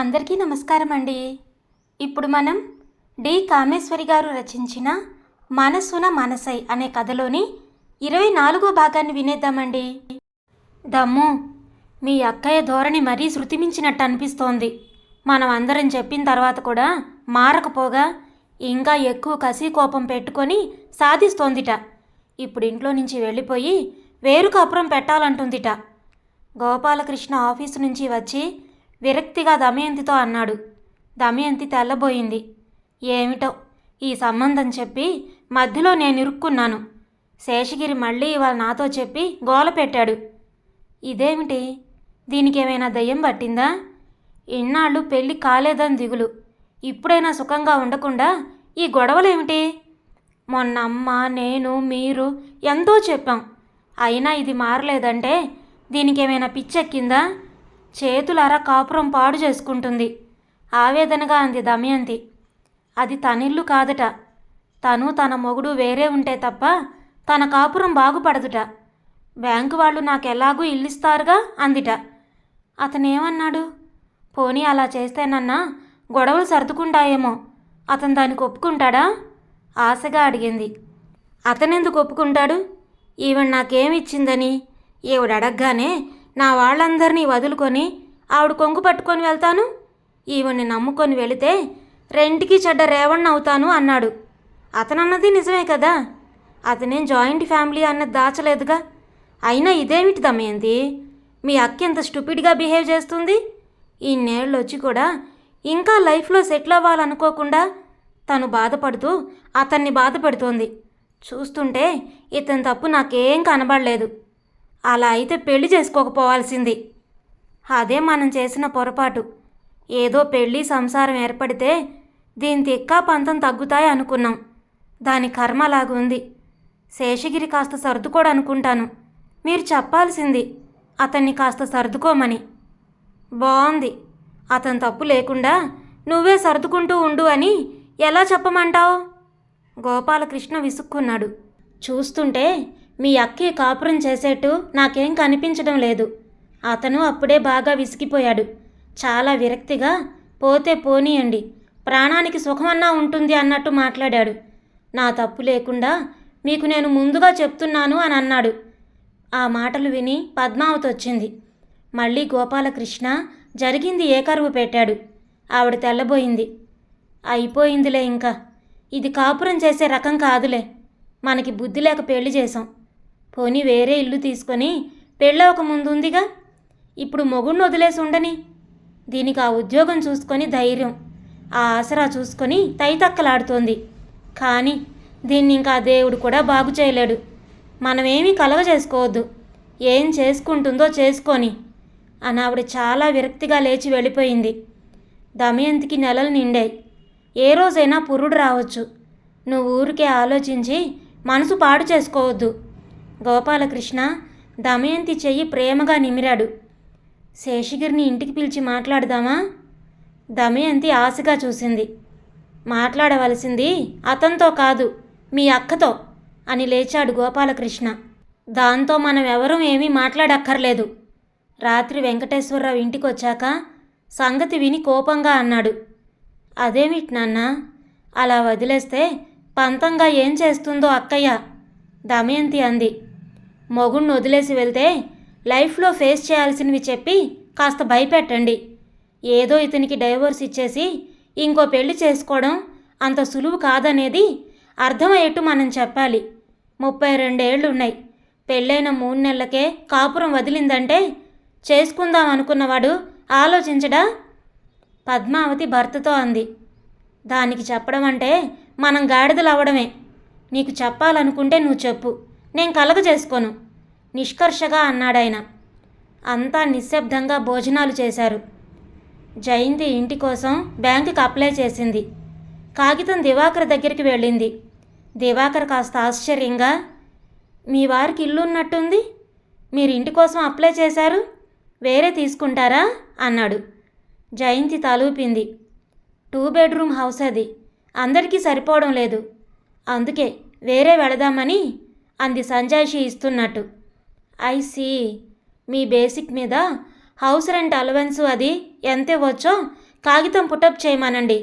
అందరికీ నమస్కారం అండి ఇప్పుడు మనం డి. కామేశ్వరి గారు రచించిన మనసున మనసై అనే కథలోని ఇరవై నాలుగో భాగాన్ని వినేద్దామండి. దమ్ము మీ అక్కయ్య ధోరణి మరీ శృతిమించినట్టు అనిపిస్తోంది. మనం అందరం చెప్పిన తర్వాత కూడా మారకపోగా ఇంకా ఎక్కువ కసి కోపం పెట్టుకొని సాధిస్తోందిట. ఇప్పుడు ఇంట్లో నుంచి వెళ్ళిపోయి వేరు కాపురం పెట్టాలంటుందిట. గోపాలకృష్ణ ఆఫీసు నుంచి వచ్చి విరక్తిగా దమయంతితో అన్నాడు. దమయంతి తెల్లబోయింది. ఏమిటో? ఈ సంబంధం చెప్పి మధ్యలో నేను ఇరుక్కున్నాను. శేషగిరి మళ్ళీ ఇవాళ నాతో చెప్పి గోల పెట్టాడు. ఇదేమిటి? దీనికి ఏమైనా దయ్యం పట్టిందా? ఇన్నాళ్ళు పెళ్ళి కాలేదని దిగులు. ఇప్పుడైనా సుఖంగా ఉండకుండా ఈ గొడవలేమిటి? మొన్న అమ్మ నేను మీరు ఎంతో చెప్పాం. అయినా ఇది మారలేదంటే దీనికి ఏమైనా పిచ్చెక్కిందా? చేతులారా కాపురం పాడు చేసుకుంటుంది. ఆవేదనగా అంది దమయంతి. అది తనిల్లు కాదట. తను తన మొగుడు వేరే ఉంటే తప్ప తన కాపురం బాగుపడదుట. బ్యాంకు వాళ్ళు నాకెలాగూ ఇల్లిస్తారుగా అందిట. అతనేమన్నాడు? పోనీ అలా చేస్తేనన్నా గొడవలు సర్దుకుంటాయేమో. అతను దానికి ఒప్పుకుంటాడా? ఆశగా అడిగింది. అతనెందుకు ఒప్పుకుంటాడు? ఈవిడ నాకేమిచ్చిందని ఈవిడ అడగగానే నా వాళ్ళందరినీ వదులుకొని ఆవిడ కొంగు పట్టుకొని వెళ్తాను? ఈవిని నమ్ముకొని వెళితే రెంటికి చెడ్డ రేవణ్ణ అవుతాను అన్నాడు. అతనన్నది నిజమే కదా? అతనేం జాయింట్ ఫ్యామిలీ అన్నది దాచలేదుగా. అయినా ఇదేమిటి దమయంతి మీ అక్క ఇంత స్టూపిడ్గా బిహేవ్ చేస్తుంది? ఇన్నేళ్ళు వచ్చి కూడా ఇంకా లైఫ్లో సెటిల్ అవ్వాలనుకోకుండా తను బాధపడుతూ అతన్ని బాధపడుతోంది. చూస్తుంటే ఇతని తప్పు నాకేం కనబడలేదు. అలా అయితే పెళ్ళి చేసుకోకపోవాల్సింది. అదే మనం చేసిన పొరపాటు. ఏదో పెళ్ళి సంసారం ఏర్పడితే దీని తిక్కా పంతం తగ్గుతాయి అనుకున్నాం. దాని కర్మలాగుంది శేషగిరి కాస్త సర్దుకోడనుకుంటాను. మీరు చెప్పాల్సింది అతన్ని కాస్త సర్దుకోమని. బాగుంది అతని తప్పు లేకుండా నువ్వే సర్దుకుంటూ ఉండు అని ఎలా చెప్పమంటావు? గోపాలకృష్ణ విసుక్కున్నాడు. చూస్తుంటే మీ అక్కే కాపురం చేసేట్టు నాకేం కనిపించడం లేదు. అతను అప్పుడే బాగా విసిగిపోయాడు. చాలా విరక్తిగా పోతే పోనీయండి ప్రాణానికి సుఖమన్నా ఉంటుంది అన్నట్టు మాట్లాడాడు. నా తప్పు లేకుండా మీకు నేను ముందుగా చెప్తున్నాను అని అన్నాడు. ఆ మాటలు విని పద్మావతి వచ్చింది. మళ్ళీ గోపాలకృష్ణ జరిగింది ఏకరువు పెట్టాడు. ఆవిడ తెల్లబోయింది. అయిపోయిందిలే ఇంకా. ఇది కాపురం చేసే రకం కాదులే. మనకి బుద్ధి లేక పెళ్ళి చేశాం. పోనీ వేరే ఇల్లు తీసుకొని పెళ్ళవక ముందు ఉందిగా ఇప్పుడు మొగుడిని వదిలేసి ఉండని? దీనికి ఆ ఉద్యోగం చూసుకొని ధైర్యం ఆ ఆసరా చూసుకొని తైతక్కలాడుతోంది. కానీ దీన్ని ఇంకా దేవుడు కూడా బాగు చేయలేడు. మనమేమీ కలవ చేసుకోవద్దు. ఏం చేసుకుంటుందో చేసుకొని. అని ఆవిడ చాలా విరక్తిగా లేచి వెళ్ళిపోయింది. దమయంతికి నెలలు నిండాయి. ఏ రోజైనా పురుడు రావచ్చు. నువ్వు ఊరికే ఆలోచించి మనసు పాడు చేసుకోవద్దు. గోపాలకృష్ణ దమయంతి చెయ్యి ప్రేమగా నిమిరాడు. శేషగిరిని ఇంటికి పిలిచి మాట్లాడదామా? దమయంతి ఆశగా చూసింది. మాట్లాడవలసింది అతనితో కాదు మీ అక్కతో అని లేచాడు గోపాలకృష్ణ. దాంతో మనం ఎవరూ ఏమీ మాట్లాడక్కర్లేదు. రాత్రి వెంకటేశ్వరరావు ఇంటికి వచ్చాక సంగతి విని కోపంగా అన్నాడు. అదేమిటి నాన్న అలా వదిలేస్తే పంతంగా ఏం చేస్తుందో అక్కయ్య? దమయంతి అంది. మొగుణ్ణి వదిలేసి వెళ్తే లైఫ్లో ఫేస్ చేయాల్సినవి చెప్పి కాస్త భయపెట్టండి. ఏదో ఇతనికి డైవోర్స్ ఇచ్చేసి ఇంకో పెళ్ళి చేసుకోవడం అంత సులువు కాదనేది అర్థమయ్యేట్టు మనం చెప్పాలి. ముప్పై రెండేళ్ళున్నాయి. పెళ్ళైన మూడు నెలలకే కాపురం వదిలిందంటే చేసుకుందాం అనుకున్నవాడు ఆలోచించడా? పద్మావతి భర్తతో అంది. దానికి చెప్పడం అంటే మనం గాడిదలు అవ్వడమే నీకు చెప్పాలనుకుంటే నువ్వు చెప్పు. నేను కలగ చేసుకోను. నిష్కర్షగా అన్నాడాయన. అంతా నిశ్శబ్దంగా భోజనాలు చేశారు. జయంతి ఇంటి కోసం బ్యాంకుకి అప్లై చేసింది. కాగితం దివాకర్ దగ్గరికి వెళ్ళింది. దివాకర్ కాస్త ఆశ్చర్యంగా మీ వారికి ఇల్లు ఉన్నట్టుంది మీరు ఇంటి కోసం అప్లై చేశారు? వేరే తీసుకుంటారా? అన్నాడు. జయంతి తలూపింది. టూ బెడ్రూమ్ హౌస్ అది. అందరికీ సరిపోవడం లేదు. అందుకే వేరే వెళదామని అంది సంజాయిషి ఇస్తున్నట్టు. ఐ సీ మీ బేసిక్ మీద హౌస్ రెంట్ అలవెన్స్ అది ఎంత ఇవ్వచ్చో కాగితం పుటప్ చేయమనండి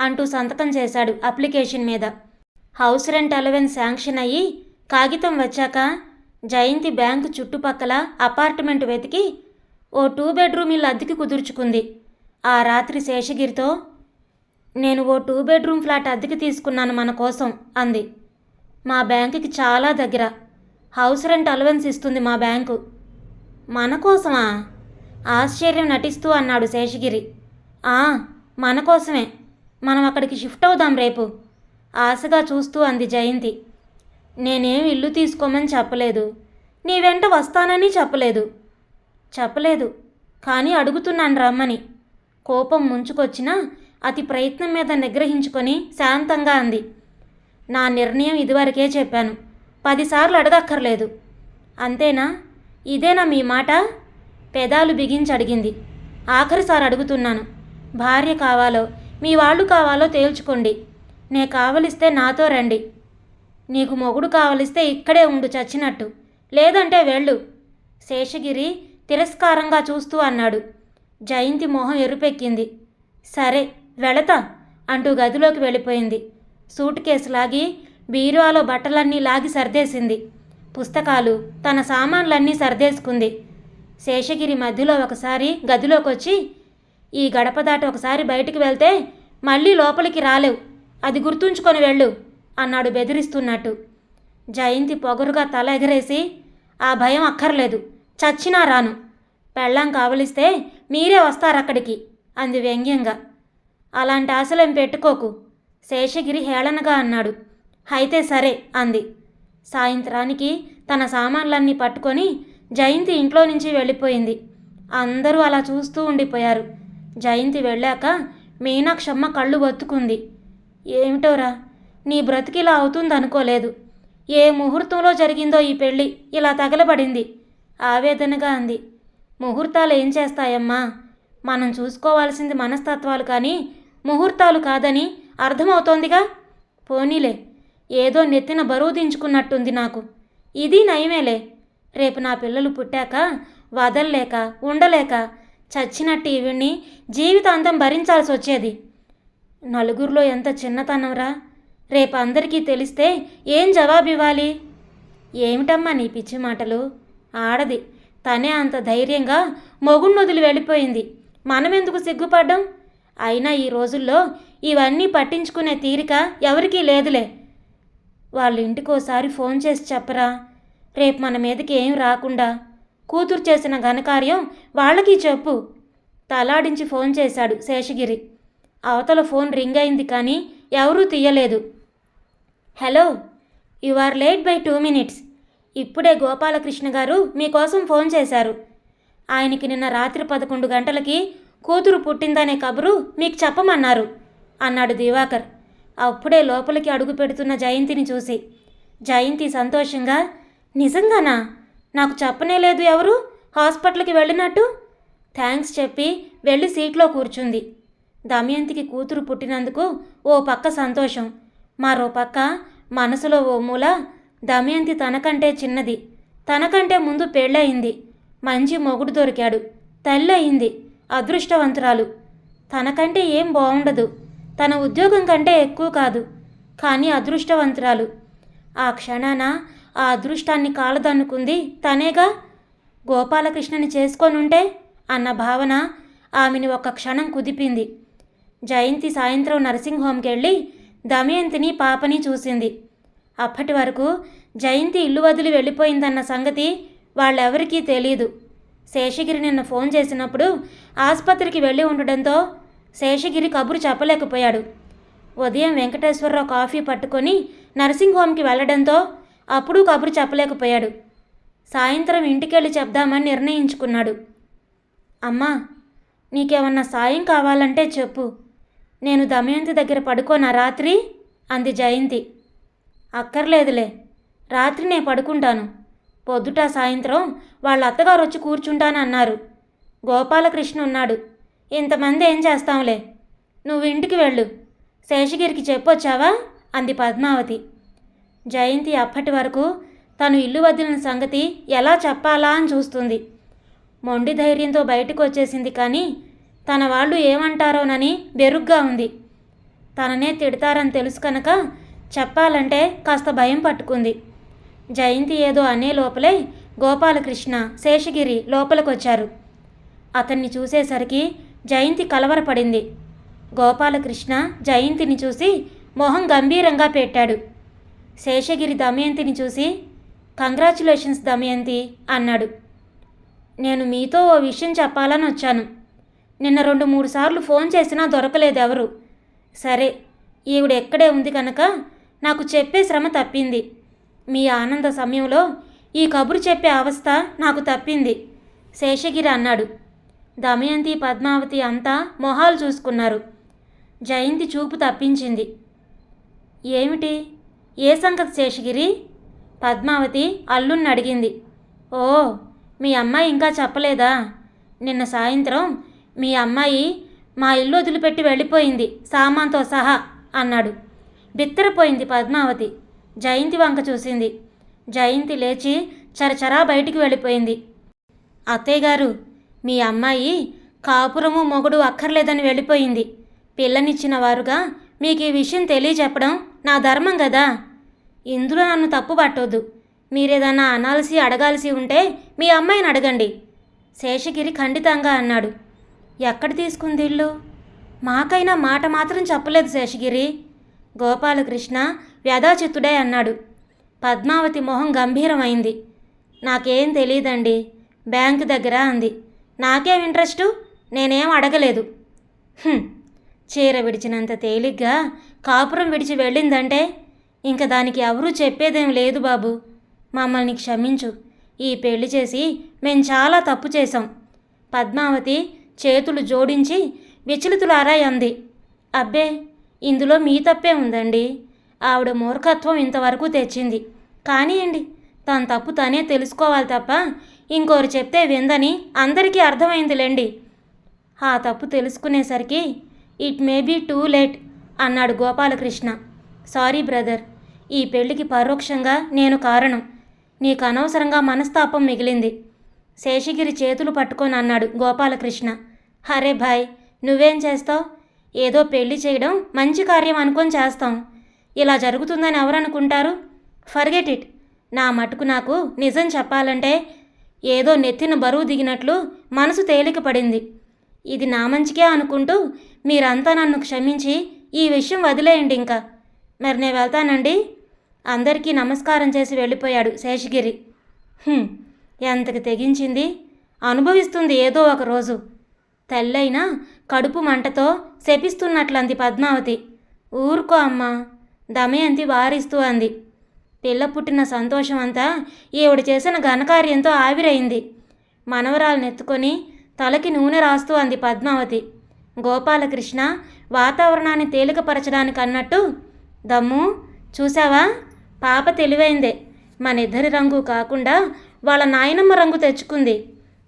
అంటూ సంతకం చేశాడు అప్లికేషన్ మీద. హౌస్ రెంట్ అలవెన్స్ శాంక్షన్ అయ్యి కాగితం వచ్చాక జయంతి బ్యాంకు చుట్టుపక్కల అపార్ట్మెంట్ వెతికి ఓ టూ బెడ్రూమ్ ఇల్లు అద్దెకి కుదుర్చుకుంది. ఆ రాత్రి శేషగిరితో నేను ఓ టూ బెడ్రూమ్ ఫ్లాట్ అద్దెకి తీసుకున్నాను మన కోసం అంది. మా బ్యాంకుకి చాలా దగ్గర. హౌస్ రెంట్ అలవెన్స్ ఇస్తుంది మా బ్యాంకు. మన కోసమా? ఆశ్చర్యం నటిస్తూ అన్నాడు శేషగిరి. ఆ మన కోసమే. మనం అక్కడికి షిఫ్ట్ అవుదాం రేపు. ఆశగా చూస్తూ అంది జయంతి. నేనేం ఇల్లు తీసుకోమని చెప్పలేదు. నీ వెంట వస్తానని చెప్పలేదు. చెప్పలేదు. కానీ అడుగుతున్నాను రమ్మని. కోపం ముంచుకొచ్చినా అతి ప్రయత్నం మీద నిగ్రహించుకొని శాంతంగా అంది. నా నిర్ణయం ఇదివరకే చెప్పాను. పదిసార్లు అడగక్కర్లేదు. అంతేనా? ఇదేనా మీ మాట? పెదాలు బిగించి అడిగింది. ఆఖరిసారి అడుగుతున్నాను. భార్య కావాలో మీ వాళ్ళు కావాలో తేల్చుకోండి. నే కావలిస్తే నాతో రండి. నీకు మొగుడు కావలిస్తే ఇక్కడే ఉండు చచ్చినట్టు. లేదంటే వెళ్ళు. శేషగిరి తిరస్కారంగా చూస్తూ అన్నాడు. జయంతి మొహం ఎరుపెక్కింది. సరే వెళతా అంటూ గదిలోకి వెళ్ళిపోయింది. సూట్ కేసు లాగి బీరువాలో బట్టలన్నీ లాగి సర్దేసింది. పుస్తకాలు తన సామాన్లన్నీ సర్దేసుకుంది. శేషగిరి మధ్యలో ఒకసారి గదిలోకి వచ్చి ఈ గడప దాటి ఒకసారి బయటికి వెళ్తే మళ్ళీ లోపలికి రాలేవు. అది గుర్తుంచుకొని వెళ్ళు అన్నాడు బెదిరిస్తున్నట్టు. జయంతి పొగరుగా తల ఎగరేసి ఆ భయం అక్కర్లేదు చచ్చినా రాను. పెళ్ళాం కావలిస్తే మీరే వస్తారక్కడికి అంది వ్యంగ్యంగా. అలాంటి ఆశలేం పెట్టుకోకు శేషగిరి హేళనగా అన్నాడు. అయితే సరే అంది. సాయంత్రానికి తన సామాన్లన్నీ పట్టుకొని జయంతి ఇంట్లో నుంచి వెళ్ళిపోయింది. అందరూ అలా చూస్తూ ఉండిపోయారు. జయంతి వెళ్ళాక మీనాక్షమ్మ కళ్ళు బతుకుంది ఏమిటోరా నీ బ్రతికిలా అవుతుందనుకోలేదు. ఏ ముహూర్తంలో జరిగిందో ఈ పెళ్ళి ఇలా తగలబడింది ఆవేదనగా అంది. ముహూర్తాలు ఏం చేస్తాయమ్మా? మనం చూసుకోవాల్సింది మనస్తత్వాలు కానీ ముహూర్తాలు కాదని అర్థమవుతోందిగా? పోనీలే ఏదో నెత్తిన బరువు దించుకున్నట్టుంది నాకు. ఇది నయమేలే. రేపు నా పిల్లలు పుట్టాక వదల్లేక ఉండలేక చచ్చినట్టు ఈవిడ్ని జీవితాంతం భరించాల్సి వచ్చేది నలుగురిలో ఎంత చిన్నతనంరా? రేపు అందరికీ తెలిస్తే ఏం జవాబు ఇవ్వాలి ఏమిటమ్మా నీ పిచ్చి మాటలు? ఆడది తనే అంత ధైర్యంగా మొగుణ్ణి వదిలి వెళ్ళిపోయింది. మనమెందుకు సిగ్గుపడ్డం? అయినా ఈ రోజుల్లో ఇవన్నీ పట్టించుకునే తీరిక ఎవరికీ లేదులే. వాళ్ళ ఇంటికోసారి ఫోన్ చేసి చెప్పరా. రేపు మన మీదకి ఏం రాకుండా. కూతురు చేసిన ఘనకార్యం వాళ్ళకి చెప్పు. తలాడించి ఫోన్ చేశాడు శేషగిరి. అవతల ఫోన్ రింగ్ అయింది కానీ ఎవరూ తీయలేదు. Hello you are late by two minutes. ఇప్పుడే గోపాలకృష్ణ గారు మీకోసం ఫోన్ చేశారు. ఆయనకి నిన్న రాత్రి పదకొండు గంటలకి కూతురు పుట్టిందనే కబురు మీకు చెప్పమన్నారు. అన్నాడు దివాకర్. అప్పుడే లోపలికి అడుగు పెడుతున్న జయంతిని చూసి. జయంతి సంతోషంగా నిజంగానా? నాకు చెప్పనే లేదు ఎవరు? హాస్పిటల్కి వెళ్ళినట్టు? థ్యాంక్స్ చెప్పి వెళ్ళి సీట్లో కూర్చుంది. దమయంతికి కూతురు పుట్టినందుకు ఓ పక్క సంతోషం. మరో పక్క మనసులో ఓ మూల దమయంతి తనకంటే చిన్నది. తనకంటే ముందు పెళ్ళయింది. మంచి మొగుడు దొరికాడు. తల్లి అయింది అదృష్టవంతురాలు. తనకంటే ఏం బాగుండదు తన ఉద్యోగం కంటే ఎక్కువ కాదు కానీ అదృష్టవంతురాలు. ఆ క్షణాన ఆ అదృష్టాన్ని కాలదన్నుకుంది తనేగా గోపాలకృష్ణని చేసుకొనుంటే? అన్న భావన ఆమెని ఒక క్షణం కుదిపింది. జయంతి సాయంత్రం నర్సింగ్ హోమ్కి వెళ్ళి దమయంతిని పాపని చూసింది. అప్పటి వరకు జయంతి ఇల్లు వదిలి వెళ్ళిపోయిందన్న సంగతి వాళ్ళెవరికీ తెలియదు శేషగిరి నిన్న ఫోన్ చేసినప్పుడు ఆసుపత్రికి వెళ్ళి ఉండడంతో శేషగిరి కబురు చెప్పలేకపోయాడు. ఉదయం వెంకటేశ్వరరావు కాఫీ పట్టుకొని నర్సింగ్ హోమ్కి వెళ్ళడంతో అప్పుడు కబురు చెప్పలేకపోయాడు. సాయంత్రం ఇంటికెళ్ళి చెప్దామని నిర్ణయించుకున్నాడు. అమ్మా నీకేమన్నా సాయం కావాలంటే చెప్పు. నేను దమయంతి దగ్గర పడుకోన రాత్రి? అంది జయంతి. అక్కర్లేదులే. రాత్రి నేను పడుకుంటాను. పొద్దుట సాయంత్రం వాళ్ళ అత్తగారు వచ్చి కూర్చుంటానన్నారు. గోపాలకృష్ణ ఉన్నాడు ఇంతమంది ఏం చేస్తాంలే? నువ్వు ఇంటికి వెళ్ళు. శేషగిరికి చెప్పొచ్చావా? అంది పద్మావతి. జయంతి అప్పటి వరకు తను ఇల్లు వదిలిన సంగతి ఎలా చెప్పాలా అని చూస్తుంది. మొండి ధైర్యంతో బయటకు వచ్చేసింది కానీ తన వాళ్ళు ఏమంటారోనని బెరుగ్గా ఉంది. తననే తిడతారని తెలుసు కనుక చెప్పాలంటే కాస్త భయం పట్టుకుంది. జయంతి ఏదో అనే లోపలే గోపాలకృష్ణ శేషగిరి లోపలికొచ్చారు. అతన్ని చూసేసరికి జయంతి కలవరపడింది. గోపాలకృష్ణ జయంతిని చూసి మొహం గంభీరంగా పెట్టాడు. శేషగిరి దమయంతిని చూసి కంగ్రాచులేషన్స్ దమయంతి అన్నాడు. నేను మీతో ఓ విషయం చెప్పాలని వచ్చాను. నిన్న రెండు మూడు సార్లు ఫోన్ చేసినా దొరకలేదు ఎవరు సరే ఈవిడ ఎక్కడే ఉంది కనుక నాకు చెప్పే శ్రమ తప్పింది. మీ ఆనంద సమయంలో ఈ కబురు చెప్పే అవస్థ నాకు తప్పింది శేషగిరి అన్నాడు. దమయంతి పద్మావతి అంతా మొహాలు చూసుకున్నారు. జయంతి చూపు తప్పించింది. ఏమిటి? ఏ సంగతి శేషగిరి? పద్మావతి అల్లుణ్ణి అడిగింది ఓ మీ అమ్మాయి ఇంకా చెప్పలేదా? నిన్న సాయంత్రం మీ అమ్మాయి మా ఇల్లు వదిలిపెట్టి వెళ్ళిపోయింది సామాన్తో సహా అన్నాడు. బిత్తరపోయింది పద్మావతి. జయంతి వంక చూసింది. జయంతి లేచి చరచరా బయటికి వెళ్ళిపోయింది. అత్తయ్య గారు మీ అమ్మాయి కాపురము మొగుడు అక్కర్లేదని వెళ్ళిపోయింది. పిల్లనిచ్చిన వారుగా మీకు ఈ విషయం తెలియజెప్పడం నా ధర్మం కదా ఇందులో నన్ను తప్పు పట్టొద్దు. మీరేదన్నా అనాల్సి అడగాల్సి ఉంటే మీ అమ్మాయిని అడగండి. శేషగిరి ఖండితంగా అన్నాడు. ఎక్కడ తీసుకుంది ఇల్లు? మాకైనా మాట మాత్రం చెప్పలేదు శేషగిరి. గోపాలకృష్ణ వ్యధాచిత్తుడే అన్నాడు. పద్మావతి మొహం గంభీరమైంది. నాకేం తెలియదండి. బ్యాంకు దగ్గర అంది. నాకేం ఇంట్రెస్టు? నేనేం అడగలేదు. చీర విడిచినంత తేలిగ్గా కాపురం విడిచి వెళ్ళిందంటే ఇంక దానికి ఎవరూ చెప్పేదేం లేదు బాబు. మమ్మల్ని క్షమించు. ఈ పెళ్ళి చేసి మేం చాలా తప్పు చేశాం. పద్మావతి చేతులు జోడించి విచలితులారా అంది. అబ్బే ఇందులో మీ తప్పే ఉందండి. ఆవిడ మూర్ఖత్వం ఇంతవరకు తెచ్చింది. కానీయండి తన తప్పు తనే తెలుసుకోవాలి తప్ప ఇంకోరు చెప్తే విందని అందరికీ అర్థమైందిలేండి. ఆ తప్పు తెలుసుకునేసరికి it may be too late అన్నాడు గోపాలకృష్ణ. సారీ బ్రదర్ ఈ పెళ్ళికి పరోక్షంగా నేను కారణం. నీకు అనవసరంగా మనస్తాపం మిగిలింది. శేషగిరి చేతులు పట్టుకొని అన్నాడు గోపాలకృష్ణ. హరే భాయ్ నువ్వేం చేస్తావు? ఏదో పెళ్ళి చేయడం మంచి కార్యం అనుకొని చేస్తాం. ఇలా జరుగుతుందని ఎవరనుకుంటారు? Forget it. నా మటుకు నాకు నిజం చెప్పాలంటే ఏదో నెత్తిన బరువు దిగినట్లు మనసు తేలిక పడింది ఇది నా మంచికే అనుకుంటూ మీరంతా నన్ను క్షమించి ఈ విషయం వదిలేయండి ఇంకా. మరి నేను వెళ్తానండి? అందరికీ నమస్కారం చేసి వెళ్ళిపోయాడు శేషగిరి. ఎంతకు ఎంతకి తెగించింది? అనుభవిస్తుంది ఏదో ఒక రోజు. తెల్లైన కడుపు మంటతో శపిస్తున్నట్లంది పద్మావతి. ఊరుకో అమ్మా దమయంతి వారిస్తూ అంది. పిల్ల పుట్టిన సంతోషం అంతా ఈవిడ చేసిన ఘనకార్యంతో ఆవిరైంది. మనవరాలను ఎత్తుకొని తలకి నూనె రాస్తూ అంది పద్మావతి. గోపాలకృష్ణ వాతావరణాన్ని తేలికపరచడానికి అన్నట్టు దమ్ము చూసావా పాప తెలివైందే. మన ఇద్దరి రంగు కాకుండా వాళ్ళ నాయనమ్మ రంగు తెచ్చుకుంది.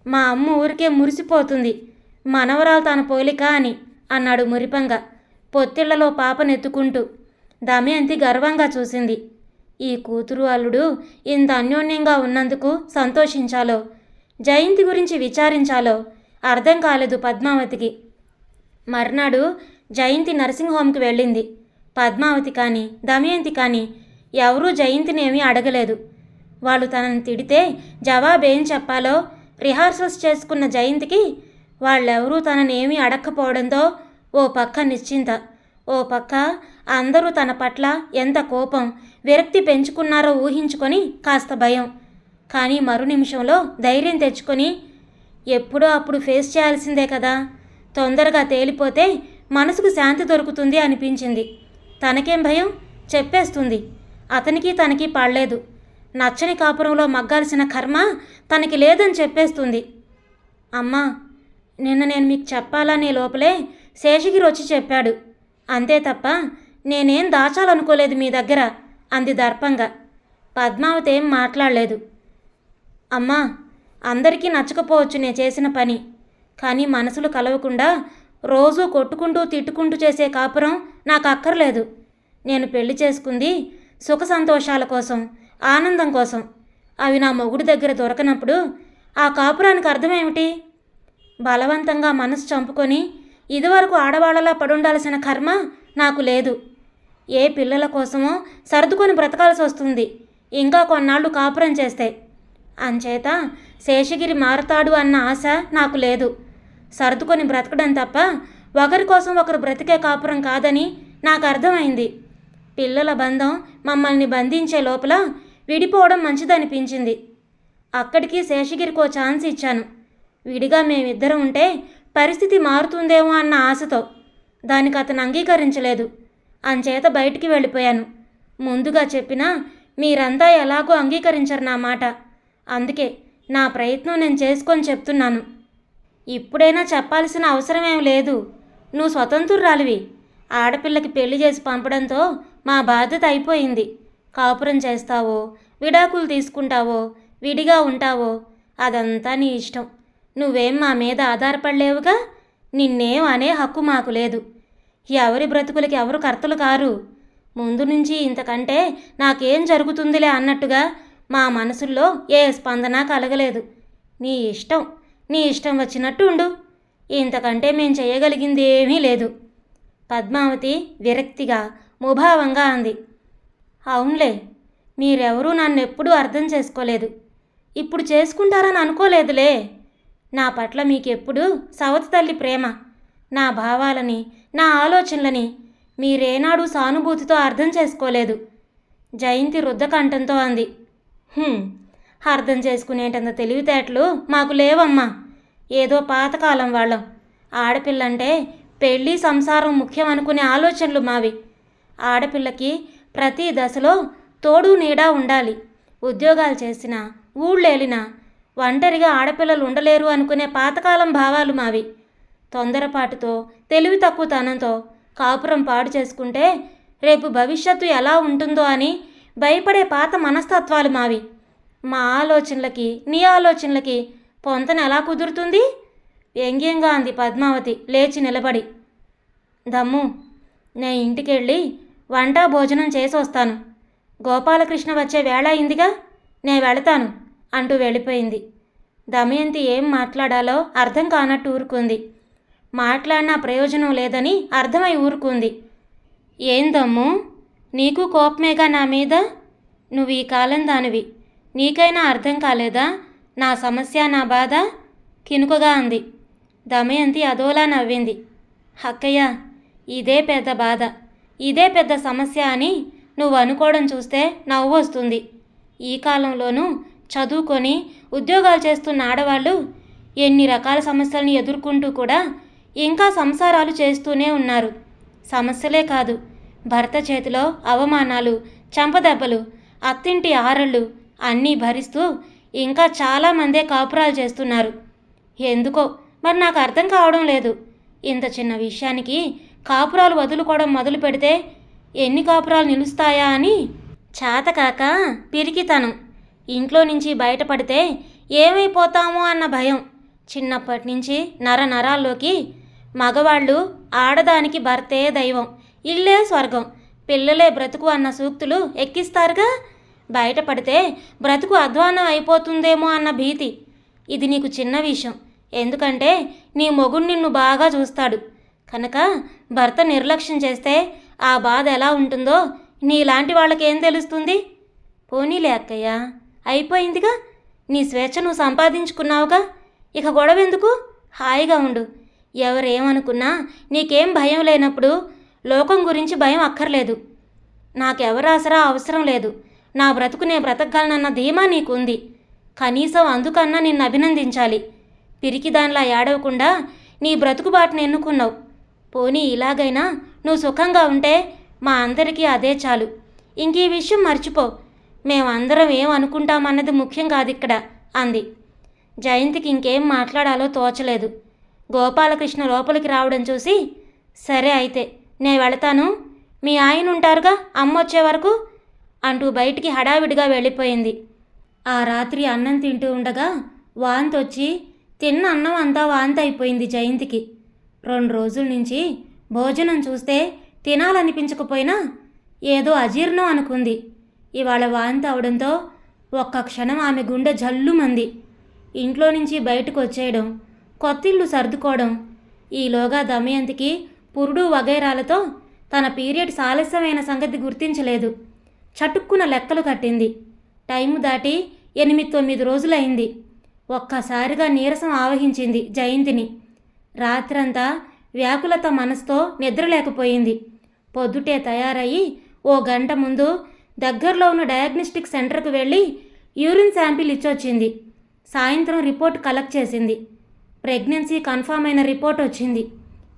మా అమ్మ ఊరికే మురిసిపోతుంది. మనవరాలు తన పోలిక అని అన్నాడు మురిపంగా పొత్తిళ్ళలో పాపనెత్తుకుంటూ దమయంతి గర్వంగా చూసింది. ఈ కూతురు అల్లుడు ఇంత అన్యోన్యంగా ఉన్నందుకు సంతోషించాలో? జయంతి గురించి విచారించాలో? అర్థం కాలేదు పద్మావతికి. మర్నాడు జయంతి నర్సింగ్ హోమ్కి వెళ్ళింది. పద్మావతి కానీ దమయంతి కానీ ఎవరూ జయంతిని ఏమీ అడగలేదు. వాళ్ళు తనని తిడితే జవాబేం చెప్పాలో రిహార్సల్స్ చేసుకున్న జయంతికి వాళ్ళెవరూ తనని ఏమీ అడక్కపోవడంతో ఓ పక్క నిశ్చింత ఓ పక్క అందరూ తన పట్ల ఎంత కోపం విరక్తి పెంచుకున్నారో ఊహించుకొని కాస్త భయం. కానీ మరు నిమిషంలో ధైర్యం తెచ్చుకొని ఎప్పుడో అప్పుడు ఫేస్ చేయాల్సిందే కదా. తొందరగా తేలిపోతే మనసుకు శాంతి దొరుకుతుంది అనిపించింది. తనకేం భయం? చెప్పేస్తుంది. అతనికి తనకి పడలేదు. నచ్చని కాపురంలో మగ్గాల్సిన కర్మ తనకి లేదని చెప్పేస్తుంది. అమ్మా నిన్న నేను మీకు చెప్పాలనే లోపలే శేషగిరి వచ్చి చెప్పాడు. అంతే తప్ప నేనేం దాచాలనుకోలేదు మీ దగ్గర. అంది దర్పంగా. పద్మావతి ఏం మాట్లాడలేదు. అమ్మా అందరికీ నచ్చకపోవచ్చు నేను చేసిన పని. కానీ మనసులు కలవకుండా రోజూ కొట్టుకుంటూ తిట్టుకుంటూ చేసే కాపురం నాకు అక్కర్లేదు. నేను పెళ్ళి చేసుకుంది సుఖ సంతోషాల కోసం ఆనందం కోసం. అవి నా మొగుడు దగ్గర దొరకనప్పుడు ఆ కాపురానికి అర్థమేమిటి? బలవంతంగా మనసు చంపుకొని ఇదివరకు ఆడవాళ్ళలా పడుండాల్సిన కర్మ నాకు లేదు. ఏ పిల్లల కోసమో సర్దుకొని బ్రతకాల్సి వస్తుంది. ఇంకా కొన్నాళ్ళు కాపురం చేస్తే. అంచేత శేషగిరి మారతాడు అన్న ఆశ నాకు లేదు. సర్దుకొని బ్రతకడం తప్ప ఒకరి కోసం ఒకరు బ్రతికే కాపురం కాదని నాకు అర్థమైంది. పిల్లల బంధం మమ్మల్ని బంధించే లోపల విడిపోవడం మంచిదనిపించింది. అక్కడికి శేషగిరికో ఛాన్స్ ఇచ్చాను. విడిగా మేమిద్దరం ఉంటే పరిస్థితి మారుతుందేమో అన్న ఆశతో. దానికి అతను అంగీకరించలేదు. అంచేత బయటికి వెళ్ళిపోయాను. ముందుగా చెప్పినా మీరంతా ఎలాగో అంగీకరించరు నా మాట. అందుకే నా ప్రయత్నం నేను చేసుకొని చెప్తున్నాను. ఇప్పుడైనా చెప్పాల్సిన అవసరమేం లేదు. నువ్వు స్వతంత్రురాలివి. ఆడపిల్లకి పెళ్ళి చేసి పంపడంతో మా బాధ్యత అయిపోయింది. కాపురం చేస్తావో విడాకులు తీసుకుంటావో విడిగా ఉంటావో అదంతా నీ ఇష్టం. నువ్వేం మా మీద ఆధారపడలేవుగా? నిన్నేం అనే హక్కు మాకు లేదు. ఎవరి బ్రతుకులకి ఎవరు కర్తలు కారు? ముందు నుంచి ఇంతకంటే నాకేం జరుగుతుందిలే అన్నట్టుగా మా మనసుల్లో ఏ స్పందన కలగలేదు. నీ ఇష్టం నీ ఇష్టం వచ్చినట్టు ఉండు. ఇంతకంటే మేం చేయగలిగింది ఏమీ లేదు. పద్మావతి విరక్తిగా ముభావంగా అంది. అవునులే మీరెవరూ నన్ను ఎప్పుడూ అర్థం చేసుకోలేదు. ఇప్పుడు చేసుకుంటారని అనుకోలేదులే. నా పట్ల మీకెప్పుడు సవతి తల్లి ప్రేమ. నా భావాలని నా ఆలోచనలని మీరేనాడు సానుభూతితో అర్థం చేసుకోలేదు. జయంతి రుద్దకంఠంతో అంది. అర్థం చేసుకునేటంత తెలివితేటలు మాకు లేవమ్మా. ఏదో పాతకాలం వాళ్ళం. ఆడపిల్లంటే పెళ్ళి సంసారం ముఖ్యం అనుకునే ఆలోచనలు మావి. ఆడపిల్లకి ప్రతి దశలో తోడు నీడా ఉండాలి. ఉద్యోగాలు చేసినా ఊళ్ళేలినా ఒంటరిగా ఆడపిల్లలు ఉండలేరు అనుకునే పాతకాలం భావాలు మావి. తొందరపాటుతో తెలివి తక్కువతనంతో కాపురం పాడు చేసుకుంటే రేపు భవిష్యత్తు ఎలా ఉంటుందో అని భయపడే పాత మనస్తత్వాలు మావి. మా ఆలోచనలకి నీ ఆలోచనలకి పొంతన ఎలా కుదురుతుంది? వ్యంగ్యంగా అంది పద్మావతి లేచి నిలబడి. దమ్ము నే ఇంటికెళ్ళి వంట భోజనం చేసి వస్తాను గోపాలకృష్ణ వచ్చే వేళ అయిందిగా నే వెళతాను అంటూ వెళ్ళిపోయింది. దమయంతి ఏం మాట్లాడాలో అర్థం కానట్టు ఊరుకుంది. మాట్లాడినా ప్రయోజనం లేదని అర్థమై ఊరుకుంది. ఏందమ్ము నీకు కోపమేగా నా మీద? నువ్వు ఈ కాలం దానివి. నీకైనా అర్థం కాలేదా? నా సమస్య నా బాధ? కినుకగా అంది. దమయంతి అదోలా నవ్వింది. అక్కయ్య ఇదే పెద్ద బాధ. ఇదే పెద్ద సమస్య అని నువ్వు అనుకోవడం చూస్తే నవ్వు వస్తుంది. ఈ కాలంలోనూ చదువుకొని ఉద్యోగాలు చేస్తున్న ఆడవాళ్ళు ఎన్ని రకాల సమస్యలను ఎదుర్కొంటూ కూడా ఇంకా సంసారాలు చేస్తూనే ఉన్నారు. సమస్యలే కాదు. భర్త చేతిలో అవమానాలు చంపదెబ్బలు అత్తింటి ఆరళ్ళు అన్నీ భరిస్తూ ఇంకా చాలామందే కాపురాలు చేస్తున్నారు. ఎందుకో? మరి నాకు అర్థం కావడం లేదు. ఇంత చిన్న విషయానికి కాపురాలు వదులుకోవడం మొదలు పెడితే ఎన్ని కాపురాలు నిలుస్తాయా అని చేతకాక పిరికితనం. ఇంట్లో నుంచి బయటపడితే ఏమైపోతామో అన్న భయం. చిన్నప్పటి నుంచి నర నరాల్లోకి మగవాళ్ళు ఆడదానికి భర్తే దైవం ఇల్లే స్వర్గం. పిల్లలే బ్రతుకు అన్న సూక్తులు ఎక్కిస్తారుగా? బయటపడితే బ్రతుకు అధ్వానం అయిపోతుందేమో అన్న భీతి. ఇది నీకు చిన్న విషయం. ఎందుకంటే నీ మొగుడు నిన్ను బాగా చూస్తాడు. కనుక భర్త నిర్లక్ష్యం చేస్తే ఆ బాధ ఎలా ఉంటుందో నీలాంటి వాళ్ళకేం తెలుస్తుంది? పోనీలే అక్కయ్య. అయిపోయిందిగా? నీ స్వేచ్ఛ నువ్వు సంపాదించుకున్నావుగా? ఇక గొడవ ఎందుకు హాయిగా ఉండు. ఎవరేమనుకున్నా నీకేం భయం లేనప్పుడు లోకం గురించి భయం అక్కర్లేదు. నాకెవరాసరా అవసరం లేదు. నా బ్రతుకు నేను బ్రతకగలనన్న ధీమా నీకుంది. కనీసం అందుకన్నా నిన్ను అభినందించాలి. పిరికి దానిలా ఏడవకుండా నీ బ్రతుకుబాటును ఎన్నుకున్నావు. పోనీ ఇలాగైనా నువ్వు సుఖంగా ఉంటే మా అందరికీ అదే చాలు. ఇంక ఈ విషయం మర్చిపో. మేమందరం ఏం అనుకుంటామన్నది ముఖ్యం కాదు ఇక్కడ అంది. జయంతికి ఇంకేం మాట్లాడాలో తోచలేదు. గోపాలకృష్ణ లోపలికి రావడం చూసి సరే అయితే నే వెళతాను. మీ ఆయన ఉంటారుగా అమ్మ వచ్చే వరకు? అంటూ బయటికి హడావిడిగా వెళ్ళిపోయింది. ఆ రాత్రి అన్నం తింటూ ఉండగా వాంతి వచ్చి తిన్న అన్నం అంతా వాంతి అయిపోయింది జయంతికి. రెండు రోజుల నుంచి భోజనం చూస్తే తినాలనిపించకపోయినా ఏదో అజీర్ణం అనుకుంది. ఇవాళ వాంతి అవడంతో ఒక్క క్షణం ఆమె గుండె జల్లుమంది. ఇంట్లో నుంచి బయటకు వచ్చేయడం కొత్తిల్లు సర్దుకోవడం. ఈలోగా దమయంతికి పురుడు వగైరాలతో తన పీరియడ్స్ ఆలస్యమైన సంగతి గుర్తించలేదు. చటుక్కున లెక్కలు కట్టింది. టైము దాటి ఎనిమిది తొమ్మిది రోజులైంది ఒక్కసారిగా నీరసం ఆవహించింది జయంతిని. రాత్రంతా వ్యాకులత మనసుతో నిద్రలేకపోయింది. పొద్దుటే తయారయ్యి ఓ గంట ముందు దగ్గరలో ఉన్న డయాగ్నోస్టిక్ సెంటర్కు వెళ్ళి యూరిన్ శాంపిల్ ఇచ్చొచ్చింది. సాయంత్రం రిపోర్ట్ కలెక్ట్ చేసింది. ప్రెగ్నెన్సీ కన్ఫామ్ అయిన రిపోర్ట్ వచ్చింది.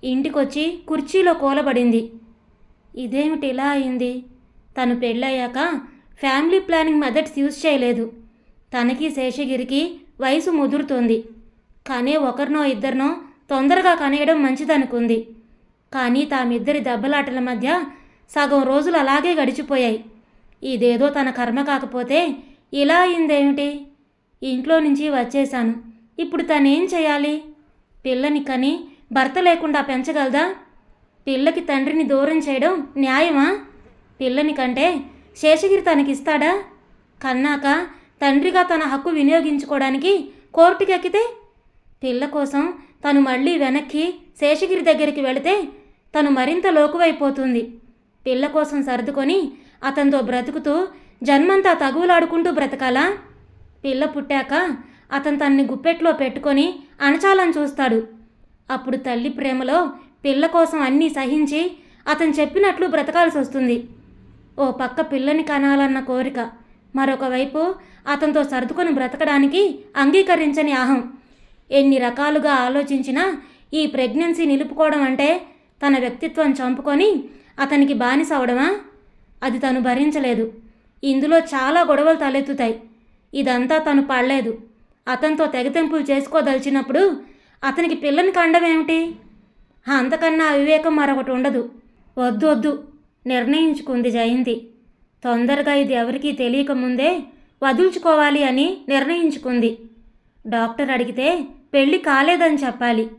ఇంటికొచ్చి కుర్చీలో కూలబడింది. ఇదేమిటి ఇలా అయింది? తను పెళ్ళయ్యాక ఫ్యామిలీ ప్లానింగ్ మెథడ్స్ యూజ్ చేయలేదు. తనకి శేషగిరికి వయసు ముదురుతోంది. కానీ ఒకరినో ఇద్దరినో తొందరగా కనేయడం మంచిదనుకుంది. కానీ తామిద్దరి దెబ్బలాటల మధ్య సగం రోజులు అలాగే గడిచిపోయాయి. ఇదేదో తన కర్మ కాకపోతే ఇలా అయిందేమిటి? ఇంట్లో నుంచి వచ్చేశాను. ఇప్పుడు తనేం చేయాలి? పిల్లని కని భర్త లేకుండా పెంచగలదా? పిల్లకి తండ్రిని దూరం చేయడం న్యాయమా? పిల్లని కంటే శేషగిరి తనకిస్తాడా? కన్నాక తండ్రిగా తన హక్కు వినియోగించుకోవడానికి కోర్టుకెక్కితే? పిల్ల కోసం తను మళ్ళీ వెనక్కి శేషగిరి దగ్గరికి వెళితే తను మరింత లోకువైపోతుంది. పిల్ల కోసం సర్దుకొని అతనితో బ్రతుకుతూ జన్మంతా తగువులాడుకుంటూ బ్రతకాలా? పిల్ల పుట్టాక అతను తన్ని గుప్పెట్లో పెట్టుకొని అణచాలని చూస్తాడు. అప్పుడు తల్లి ప్రేమలో పిల్ల కోసం అన్నీ సహించి అతను చెప్పినట్లు బ్రతకాల్సి వస్తుంది. ఓ పక్క పిల్లని కనాలన్న కోరిక మరొక వైపు అతనితో సర్దుకొని బ్రతకడానికి అంగీకరించని అహం. ఎన్ని రకాలుగా ఆలోచించినా ఈ ప్రెగ్నెన్సీ నిలుపుకోవడం అంటే తన వ్యక్తిత్వం చంపుకొని అతనికి బానిస అవడమా? అది తను భరించలేదు. ఇందులో చాలా గొడవలు తలెత్తుతాయి. ఇదంతా తను పడలేదు. అతనితో తెగతెంపులు చేసుకోదలిచినప్పుడు అతనికి పిల్లని కండం ఏమిటి? అంతకన్నా అవివేకం మరొకటి ఉండదు. వద్దు వద్దు నిర్ణయించుకుంది జయంతి. తొందరగా ఇది ఎవరికీ తెలియక ముందే వదుల్చుకోవాలి అని నిర్ణయించుకుంది. డాక్టర్ అడిగితే పెళ్ళి కాలేదని చెప్పాలి.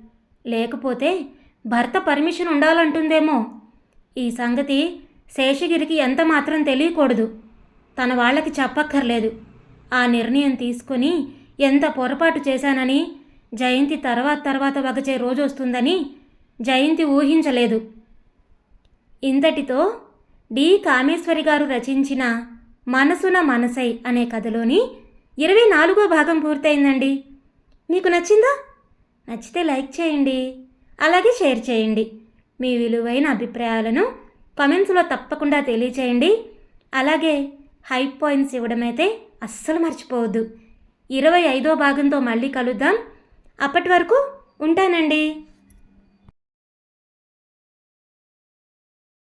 లేకపోతే భర్త పర్మిషన్ ఉండాలంటుందేమో. ఈ సంగతి శేషగిరికి ఎంత మాత్రం తెలియకూడదు. తన వాళ్ళకి చెప్పక్కర్లేదు. ఆ నిర్ణయం తీసుకుని ఎంత పొరపాటు చేశానని? జయంతి తర్వాత తర్వాత వగచే రోజు వస్తుందని జయంతి ఊహించలేదు. ఇంతటితో డి. కామేశ్వరి గారు రచించిన మనసున మనసై అనే కథలోని ఇరవై నాలుగో భాగం పూర్తయిందండి. మీకు నచ్చిందా? నచ్చితే లైక్ చేయండి. అలాగే షేర్ చేయండి. మీ విలువైన అభిప్రాయాలను కమెంట్స్లో తప్పకుండా తెలియచేయండి. అలాగే హై పాయింట్స్ ఇవ్వడమైతే అస్సలు మర్చిపోవద్దు. ఇరవై ఐదో భాగంతో మళ్ళీ కలుద్దాం. అప్పటి వరకు ఉంటానండి.